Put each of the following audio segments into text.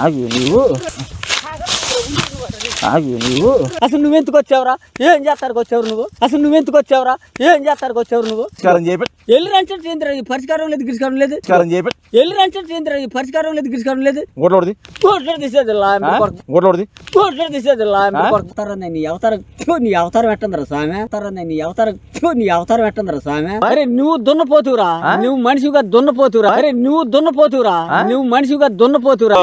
ఆగు నువ్వు ఆగు నువ్వు అసలు నువ్వెందుకు వచ్చావురా? ఏం చేస్తానికి వచ్చావు నువ్వు? అసలు నువ్వెందుకు వచ్చావురా? ఏం చేస్తానికి వచ్చావు నువ్వు? చేపెట్టి. ఎల్లు రంచడం చేంద్ర ఈ పరిష్కారం లేదు గిరిష్కారం లేదు. చేపెట్టి. ఎల్లు రంచడం చేంద్ర ఈ పరిష్కారం లేదు గిరిష్కారం లేదు. గొడ్లోడిది కోట్లు తీసేది? గొడ్లోడిది కోట్లు తీసేది? కొడతారా నీ అవతారం. నీ అవతారం ఎట్టందరా స్వామి? అవతారం నీ అవతారం. నీ అవతారం ఎట్టందరా స్వామి? అరే నువ్వు దున్నపోతురా నువ్వు మనిషిగా దున్నపోతురా అరే నువ్వు దున్నపోతురా నువ్వు మనిషిగా దున్నపోతురా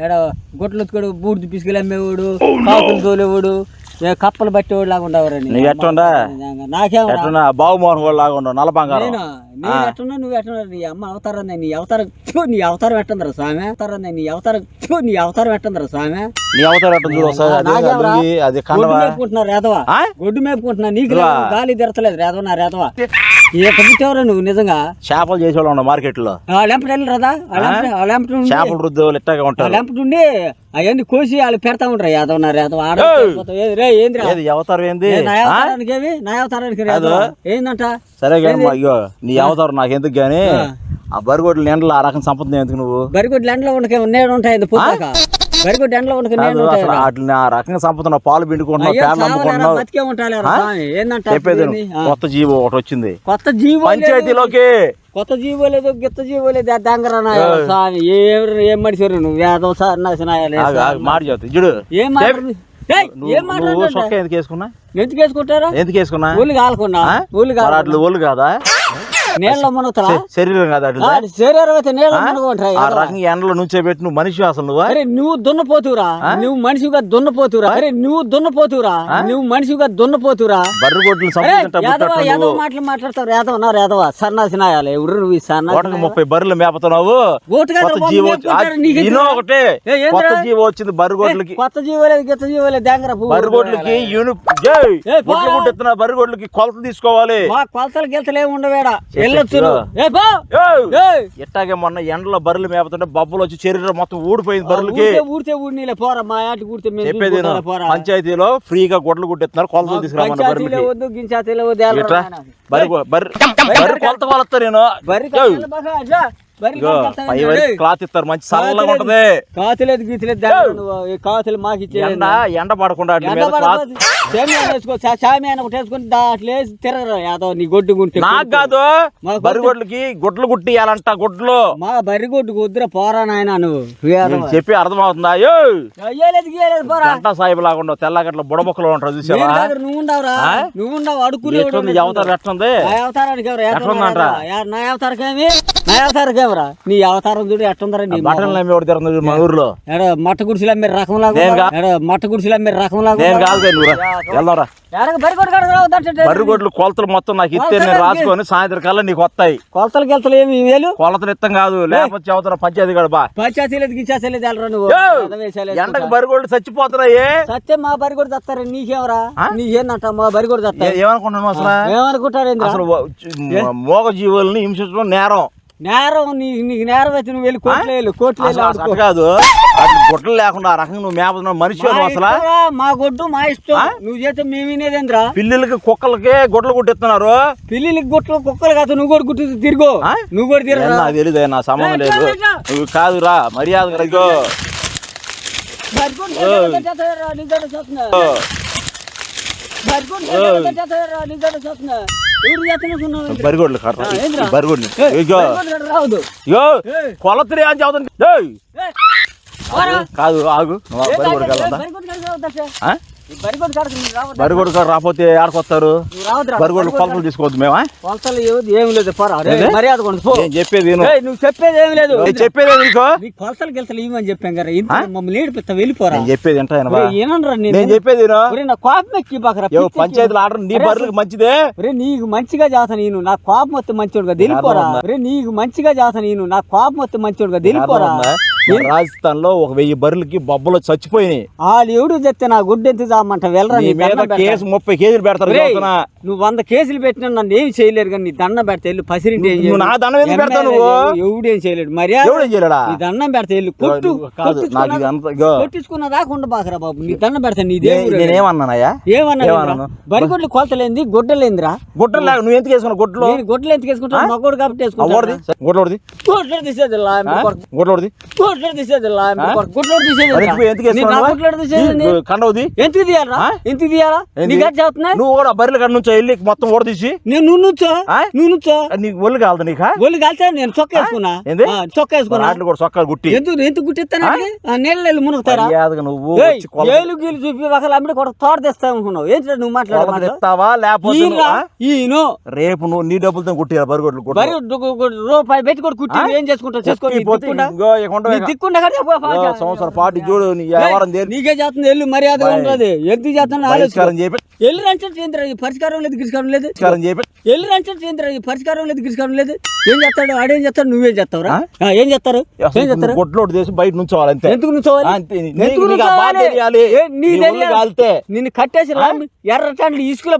ఏడ గొడ్లు ఉతుకోడు బూడిద పిసుకులు అమ్మేవాడు కాకులు తోలేవాడు ఏ కప్పలు పట్టేవాడు లాగా ఉండవరండి నీకు ఎట్టుండా నాకేమో ఎట్టున్నా బాబుమోహన్ కూడా లాగా ఉండవు నల్ల బంగారం నేను నేను ఎట్టున్నా నువ్వు ఎట్టున్నా నీ అమ్మ అవతారం నీ అవతారం ఫు, నీ అవతారం ఎట్టందరా స్వామి? అవతారం నీ అవతారం ఫు, నీ అవతారం ఎట్టందరా స్వామి? నీ అవతారం ఎట్ట చూడు ఒకసారి అదే నాకేమరా? అల్లుడి, అది గొడ్డు కండవా? మేపుకుంటున్నా రేదవా? గొడ్డు మేపుకుంటున్నా నీకు. గాలి తిరతలేదు రేదవ నా రేదవా? ఏ పుట్టేవరా నువ్వు నిజంగా? చేపలు చేసేవాళ్ళు ఉండవు మార్కెట్లో ఆ లెంపటి వెళ్ళి రాదా ఆ లెంపటి చేపల ఉంటారు. లెంపటి ఉండి అవన్నీ కోసి వాళ్ళు పెడతా ఉంటారు. యాదవ్ నా! రే ఏది అవతారం ఏంది? నా ఆ? అవతారానికి ఏమి? నా అవతారానికి రేదవ ఏందంట? సరే కానీ అయ్యో నీ అవతారం నాకు ఎందుకు గానీ ఆ. బరిగొడ్లు ఎండలు ఆ రకం సంపద ఎందుకు నువ్వు? బరిగొడ్లు ఎండలో ఉండక నేడు ఉంటాయి బరిగొడ్డు ఎండలో అసలు వాటిని ఆ రకంగా సంపతున్నావు పాలు పిండుకుంటున్నావు అమ్ముకుంటున్నావు చెప్పేది. ఆ. కొత్త జీవో ఒకటి వచ్చింది. కొత్త జీవో. పంచాయతీలోకి. కొత్త జీవో లేదు గిత్త జీవో లేదు. దంగరనా స్వామి ఏం ఏం మనిషి నువ్వు వేదం సార్ మాట చెబుతా చూడు. ఏం నువ్వు సొక్క ఎందుకు వేసుకున్నా ఎందుకు వేసుకుంటారా? ఎందుకు వేసుకున్నా ఊళ్ళు కాలకుండా? ఊళ్ళు కాదా? నీళ్ళ మునుగుతారా శరీరం కాదా అట్లా శరీరం అయితే నీళ్ళ మునుగుంటారా ఆ రకంగా ఎండలో నుంచే పెట్టి నువ్వు మనిషి అసలు నువ్వు? అరే నువ్వు దున్నపోతురా నువ్వు మనిషిగా దున్నపోతురా అరే నువ్వు దున్నపోతురా నువ్వు మనిషిగా దున్నపోతురా బర్రెగొడ్లు అరే, సంపదించా యాదవ మాటలు మాట్లాడతావు. యాదవ నా యాదవ సన్నాసి నాయాలి ఎవరు నువ్వు ముప్పై బర్రెలు మేపుతున్నావు. కొత్త జీవో ఒకటే? కొత్త జీవో వచ్చింది బర్రెగొడ్లకి కొత్త జీవోలేదు గిత్త జీవోలేదు దేంగర పువ్వు బర్రెగొడ్లకి యూనిఫ్. గుడ్లు బర్రెగొడ్లకి కొలత తీసుకోవాలి. మా కొలతలు గిలతలు ఏమి ఉండవేడా? ఇట్టాగే మొన్న ఎండలో బర్రెలు మేపుతుంటే బబ్బులు వచ్చి శరీరం మొత్తం ఊడిపోయింది బర్రెలకి. ఊరితే ఊరితే ఊడినీలే పోరా మా చెప్పేది. చూసుకుంటారా పోరా. పంచాయతీలో ఫ్రీగా గొడ్లు గుట్టెత్తున్నారు కొలతలు తీసుకురామన్న పంచాయతీలే బర్రెలకి. వద్దు. బర్రె బర్రె బర్రె కొలత కొలత నేను బర్రె క్లాత్ ఇస్తారు మంచి చల్లగా ఉంటది. కాతులేదు గీతలేదు కాతులు మాకు ఎండ ఎండ పడకుండా వాటి మీద క్లాత్ సేమియా వేసుకో సామియా ఒకటి వేసుకొని దాంట్లో తిరగరు యాదవ్ నీ గొడ్డు గుంటే నాకు కాదు బరిగొడ్లకి గుడ్లు గుట్టియాలంట గుడ్లు. మా బర్రి గొడ్డు కుదిర పోరా నాయన నువ్వు చెప్పి అర్థమవుతుందా? అయ్యో అయ్యలేదు గీయలేదు పోరా. గంటా సాయిబు లాగా ఉండవు తెల్లగట్ల బుడబొక్కలు ఉంటారు చూసావా? నువ్వు ఉండవురా? నువ్వు ఉండవు ఈ అవతారం ఎట్లుంది? అవతారానికి ఎవరు? నా అవతారకి ఏమి? నా అవతారకి ఎవరా నీ అవతారం చూడు ఎట్టుందరా నీ బట్టలు తిరుగుతుంది మా ఊర్లో. ఏడో మట్ట గుడిసెలు అమ్మే రకం లాగా ఏడో మట్ట గుడిసెలు అమ్మే రకం లాగా నేను? కాదు. వెళ్దాంరా. బర్రి బర్రిగొడ్లు కొలతలు మొత్తం నాకు ఇస్తే నేను రాసుకొని సాయంత్రం కల్లా నీకు వస్తాయి. కొలతలు గిలతలు ఏమి వేలు కొలతలు ఇత్తం కాదు. లేకపోతే చదువుతున్న పంచాయతీ గడ బా. పంచాయతీలేదు గిచ్చాసలేదు వెళ్ళరా నువ్వు. ఎండకు బరిగొడ్లు చచ్చిపోతున్నాయి? సత్యం మా బరి కూడా తెస్తారు నీకేమరా? నీకేందంట మా బరి కూడా ఏ- తెస్తారు ఏమనుకున్నాను అసలు ఏమనుకుంటారు? అసలు మోగ జీవుల్ని హింసించడం నేరం. నేరం నీ నీకు నేరం అయితే నువ్వు వెళ్ళి కోట్లు వెళ్ళు కోట్లు వెళ్ళి కాదు. గుడ్డలు లేకుండా ఆ రకంగా నువ్వు మేపుతున్నావు మనిషి అసలు. మా గొడ్డు మా ఇష్టం. నువ్వు చేస్తే మేము వినేదేంద్రా? పిల్లలకి కుక్కలకి గుడ్డలు కుట్టిస్తున్నారు. పిల్లికి గుట్లు కుక్కలు కాదు నువ్వు కూడా గుట్టు తిరుగు? నువ్వు కూడా తిరగరా నాకు తెలియదు నా సంబంధం లేదు. నువ్వు కాదురా మర్యాద బరిగొడ్లు ఏందిరా? బరిగొడ్లు. ఇగో ఇగో. కొలతరి అని చదువుతుంది. కాదు ఆగు. బరిగొడ్డు కాదు, బరిగొడ్డు కాడ రాకపోతే ఆడుకొస్తారు. బరిగొడ్లు కొలతలు తీసుకోవద్దు మేమా? కొలతలు ఏమి లేదు? మర్యాద నేను చెప్పేది నువ్వు చెప్పేది ఏమి లేదు. చెప్పేది నీకు? కొలతలు గిలతలు ఇవ్వని చెప్పాం కదా ఇంత మమ్మల్ని ఏడిపిస్తా వెళ్ళిపోరా. చెప్పేది నేను? చెప్పేది నా కోపం ఎక్కి బాకరా పంచాయతీలు ఆర్డర్ నీ బర్రెలకు మంచిదే? రే నీకు మంచిగా చేస్తా నేను. నా కోపం వస్తే తెలిపోరా ఉందా? రే నీకు మంచిగా చేస్తా నేను. నా కోపం వస్తే మంచోడుగా తెలిపోరా ఉందా? రాజస్థాన్లో ఒక వెయ్యి బర్రెలకి బొబ్బలు చచ్చిపోయినాయి. వాళ్ళు ఎవడు చెప్తే నా గుడ్డు ఎంత చామంట వెళ్ళరా. కేసు ముప్పై కేజీలు పెడతారు. నువ్వు వంద కేసులు పెట్టినా నన్ను ఏం చేయలేరు కానీ నీ దండం పెడతా వెళ్ళు పసిరింటి ఏం. నా దండం ఎందుకు పెడతావు ఎమ్మెల్యే నువ్వు? ఎవడేం చేయలేడు? ఎవడేం చేయలేడా? నీ దండం పెడతా వెళ్ళు కొట్టు కొట్టించుకున్న దాకా ఉండ బాకరా బాబు నీ దండం పెడతా నీ నేనేమన్నానయ్యా? ఏమన్నా? బరిగొడ్లు కొలతలేంది గుడ్డలేందిరా గుట్టలు లేక నువ్వు ఎందుకు వేసుకున్నావు నేను గుడ్డలు ఎందుకు వేసుకుంటాను? మగోడు కాబట్టి గుడ్డలు గుడ్డలు తీసేది. గుడ్డలు తీసేది కండవది? ఎందుకు తీయాలరా? ఎందుకు తీయాలా? నీకు అది నువ్వు కూడా బర్రెల కాడ నుంచి వెళ్ళి మొత్తం ఓడదీసి నేను నువ్వు నుంచో? నువ్వు నుంచో? నీకు ఒళ్ళు కాలదు నీకా? ఒళ్ళు కలితే నేను చొక్క వేసుకున్నా. చొక్క వేసుకున్నా. కూడా గుట్టి ఎందుకు ఎందుకు గుట్టిస్తాను నీళ్ళు వెళ్ళి మునుగుతారా? నువ్వు ఏలు గీలు చూపి ఒకళ్ళు అమ్మిడి కూడా తోట తెస్తా అనుకున్నావు. ఏంటి నువ్వు కొలత మాట్లాడే తెస్తావా? లేకపోతే రేపు నువ్వు నీ డబ్బులతో బరిగొడ్లు కుట్టు గు- రూపాయి పెట్టి కూడా కుట్టి ఏం చేసుకుంటావు? చేసుకో సంవత్సరం పాటు చూడు నీ వ్యవహారం నీకే చేస్తుంది ఎల్లు మర్యాద ఉండదు. ఎందుకు చేస్తాను పరిష్కారం చేపి ఎల్లు రంచం చేయండి పరిష్కారం లేదు గిరిష్కారం లేదు? పరిష్కారం చేపి ఎల్లు రంచం చేయండి పరిష్కారం లేదు గిరిష్కారం లేదు? ఏం చేస్తాడు? ఆడేం చేస్తాడు? నువ్వేం చేస్తావురా? ఆ, ఏం చేస్తారు? ఏం చేస్తారు? గొడ్లోడు చేసి బయట నుంచోవాలి అంతే. ఎందుకు నుంచోవాలి. నిన్ను కట్టేసి లాంబి ఎర్ర చాండ్లు ఇసుకలో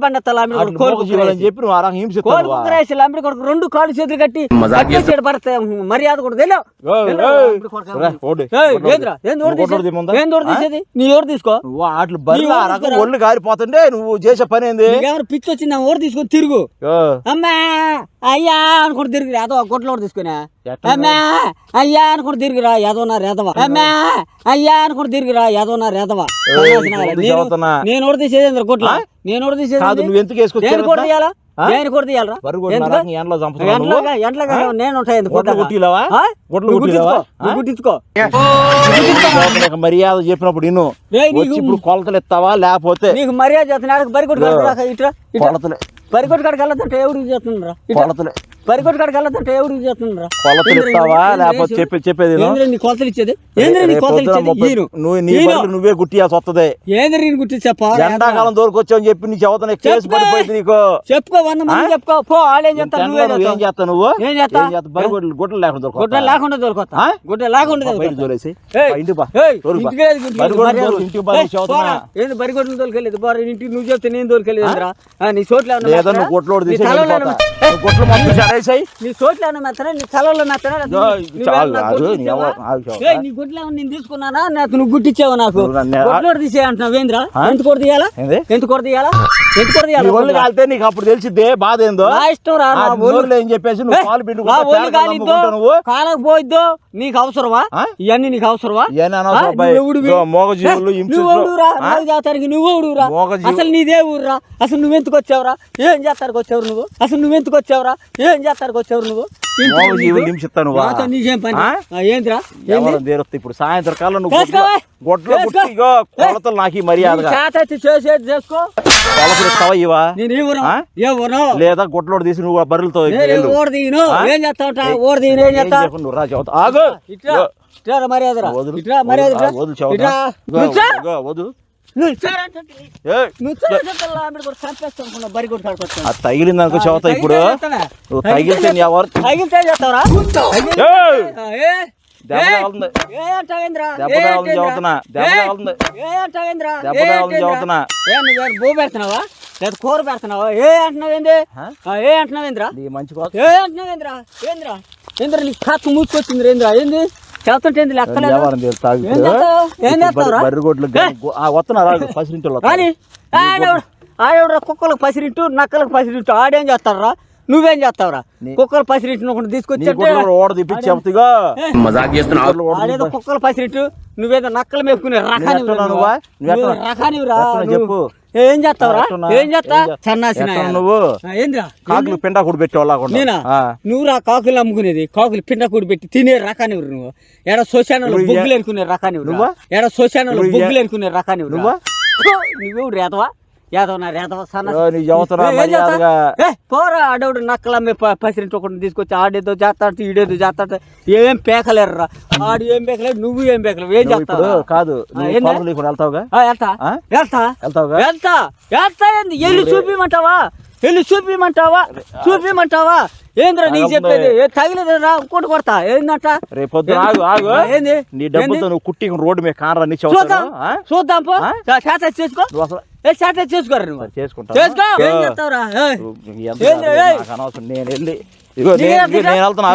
జీవాలని చెప్పి నువ్వు ఆ రకం హింసిస్తావు కోడి కుక్కరేసి లాంబి కొడుకు రెండు కాళ్ళు చేతులు కట్టి కట్టేసాడు పడతా మర్యాద కూడా తెలియవు నీ ఎవరు తీసుకో. అట్లు. ఒళ్ళు కారిపోతుండే నువ్వు చేసే పని ఏంది? పిచ్చి వచ్చింది? ఓడి తీసుకొని తిరుగు. అమ్మా అయ్యా అనుకుంటూ తిరిగి ఏదో గొడ్లో కూడా తీసుకునే. అమ్మా అయ్యా అనుకుంటూ తిరుగురా. ఏదో నా రేదవా అమ్మా అయ్యా అనుకుంటూ తిరుగురా. ఏదో నా రేదవా? నేను ఓడి తీసేది గొడ్ల? నేను ఓడి తీసేది నువ్వు ఎందుకు వేసుకొచ్చి నేను కూడా తీయాలరా? ఎండలో నేను ఉంటాయి మర్యాద చెప్పినప్పుడు ఇప్పుడు కొలతలు ఇస్తావా లేకపోతే? నీకు మర్యాద చేస్తున్నాడు బరికొట్టు కొలతలే. బరికొట్టు కాడికి వెళ్ళదంటే ఎవరికి చేస్తుండ్రా కొలతలే. బరికొట్టు కాడికి వెళ్ళదంటే ఎవరికి చేస్తుండ్రా కొలతలు ఏంద్రా ఇస్తావా? ఏంద్రా లేకపోతే ఏంద్రా చెప్పి చెప్పేది విను. ఏంద్రా నీ కొలతలు ఇచ్చేది? ఏంద్రా నీ రేపు కొలతలు పొద్దున ఇచ్చేది? ముప్పై- ఈను. నువ్వు నీ గుట్టియాల్సి వస్తుంది ఏంద్రా నేను గుర్తించా ఎండాకాలం దొరికొచ్చావు చెప్పి నీ కేసు. పడిపోయింది నీకు. చెప్పుకో వంద మంది చెప్పుకో. పో వాళ్ళేం చేస్తారు? ఎండలో నువ్వే ఏం. చేస్తావు నువ్వు? ఏం చేస్తా? లేకుండా దొరకవు. లేకుండా లేకుండా బయట బా. ఇంటికి బా. ఏంది బరిగొడ్లు బారా ఇంటికి చెప్తే నేను తోలుకెళ్ళేదిరా నీ చోట్ల తీసి నువ్వు మొత్తం నీ మెత్తనా నీ తలలో మెత్తనా గుడ్లు నేను తీసుకున్నానా? నాకు నువ్వు గుట్టిచ్చావు నాకు? నువ్వు నన్ను- గుడ్లోడు తీసే అంటున్నావు ఏంద్రా? ఆ? ఎంత కూడా తీయాలా? ఏంది? ఎంత కూడా తీయాలా? ఎంత కూడా నీ తీయాలా? ఒళ్ళు కాలితే నీకు అప్పుడు తెలిసిద్దే బాధ ఏందో? ఇష్టం రా ఒళ్ళు. ఏం చెప్పేసి నువ్వు నువ్వు? కాలకు పోయిద్దో నీకు అవసరమా? ఇవన్నీ నీకు అవసరమా? మోగ జీవు- అసలు నీదే ఊర్రా? అసలు నువ్వెందుకు వచ్చావురా? ఏం చేస్తానికి వచ్చావు నువ్వు? అసలు నువ్వెందుకు వచ్చావురా? ఏం చేస్తానికి వచ్చావు నువ్వు? నీకు? పని? ఏంద్రా? తీరుస్తా ఇప్పుడు సాయంత్రం కాలం నువ్వు? గొడ్ల- కొలతలు నాకు చేసేది చేసుకో. ఇవా? లేదా గొడ్లోడు తీసి నువ్వు బర్రెలతో నేను వెళ్ళు. ఓడి తీయను? ఆ? ఏం చేస్తావుట? ఓడి తీయను? ఏం ఏం చేస్తా చేయకుండా నువ్వు రా. ఆగు. మర్యాద. వదులు. మర్యాద వదులు, ఇట్రా. ఆ, తగిలింది అనుకో ఇప్పుడు. తగిలితే తగిలితే నీ ఎవరు తగిలితే చేస్తావురా? బో పెడుతున్నావా? లేదా కూర పెడుతున్నావా? ఏ అంటున్నావేంది? ఆ? ఆ, ఏ అంటున్నావేంద్రా? నీ మంచి ఏ అంటున్నావేంద్రా? ఏంద్రా? ఏంద్రా నీకు కత్తు మూసుకొచ్చింది ఏంద్రా ఏంది? చేస్తుంటే లెక్కలేదు? ఏం. చేస్తావు? బర్రె- గొడ్లు వస్తున్నారు పసిరింటి ఆడెవడు కుక్కలకు పసిరింటు నక్కలకు పసిరింటు ఆడేం చేస్తారా నువ్వేం చేస్తావురా? కుక్కలు పసిరింటు ఒకటి నీ తీసుకొచ్చి కుక్కల పసిరింటు నువ్వేదో నక్కలు మేపుకునే రకాని ఎట్టున్నావు చెప్పు. ఏం చేస్తావురా? ఏం చేస్తా? సన్నాసిన ఎట్టున్నావు నువ్వు ఏంద్రా? కాకులు పిండా కూడా పెట్టేవాళ్ళ నేనా? నువ్వు రా కాకులు అమ్ముకునేది. కాకులు పిండ కూడి పెట్టి తినే రకానివ్వరు నువ్వు. ఎడ ఏ- బొగ్గులు ఎరుకునే రకానివ్వరు నువ్వా? ఎడ ఏ- బొగ్గులు ఎరుకునే రకానివ్వరు నువ్వా? నువ్వు? రేతవా? పోరా ఆడవుడు నక్కలమ్మే పసిరింటి ఒకటి తీసుకొచ్చి ఆడేదో చేస్తాడు ఈడేదో చేస్తాడు ఏం పేకలేరురా ఆడు ఏం పేకలేరు నువ్వు ఏం పేకలేవు ఏం చేస్తావు కాదు వెళ్తావుగా వెళ్తా ఆ? వెళ్తా వెళ్తావుగా వెళ్తా వెళ్తా ఏంది వెళ్ళి చూపిమంటావా వెళ్ళి చూపిమంటావా చూపిమంటావా ఏంద్రా నీకు. చెప్పేది తగిలేదురా ఇంకోటి కొడతా ఏందంట రేపు పొద్దున ఆగు ఆగు ఏంది నీ డబ్బులతో నువ్వు కుట్టి రోడ్డు మీద కానరా నీ చదువుతాను చూద్దాం చూద్దాం పో చేసుకో అసలు శాత చేసుకోరా నువ్వు చేసుకుంటావా? చేసుకో ఏం ఓ. చేస్తావురా ఏయ్. నువ్వు ఎంత ఏంది, కాదు, ఏయ్? నాకు అనవసరం నేను వెళ్ళి ఇగో నీకు నేను వెళ్తున్నా.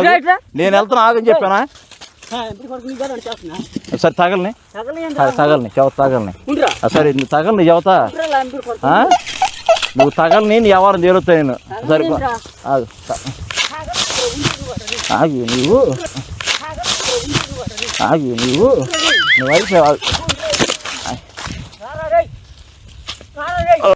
నేను వెళ్తున్నా ఆగని చెప్పానా. సరే తగలని తగలని చెవత తగలని సరే తగలని చెవత? నువ్వు తగలని నీ ఎవరిని చేరుతా నేను సరే. ఆగు నువ్వు ఆగు నువ్వు నువ్వు అయిపోయావు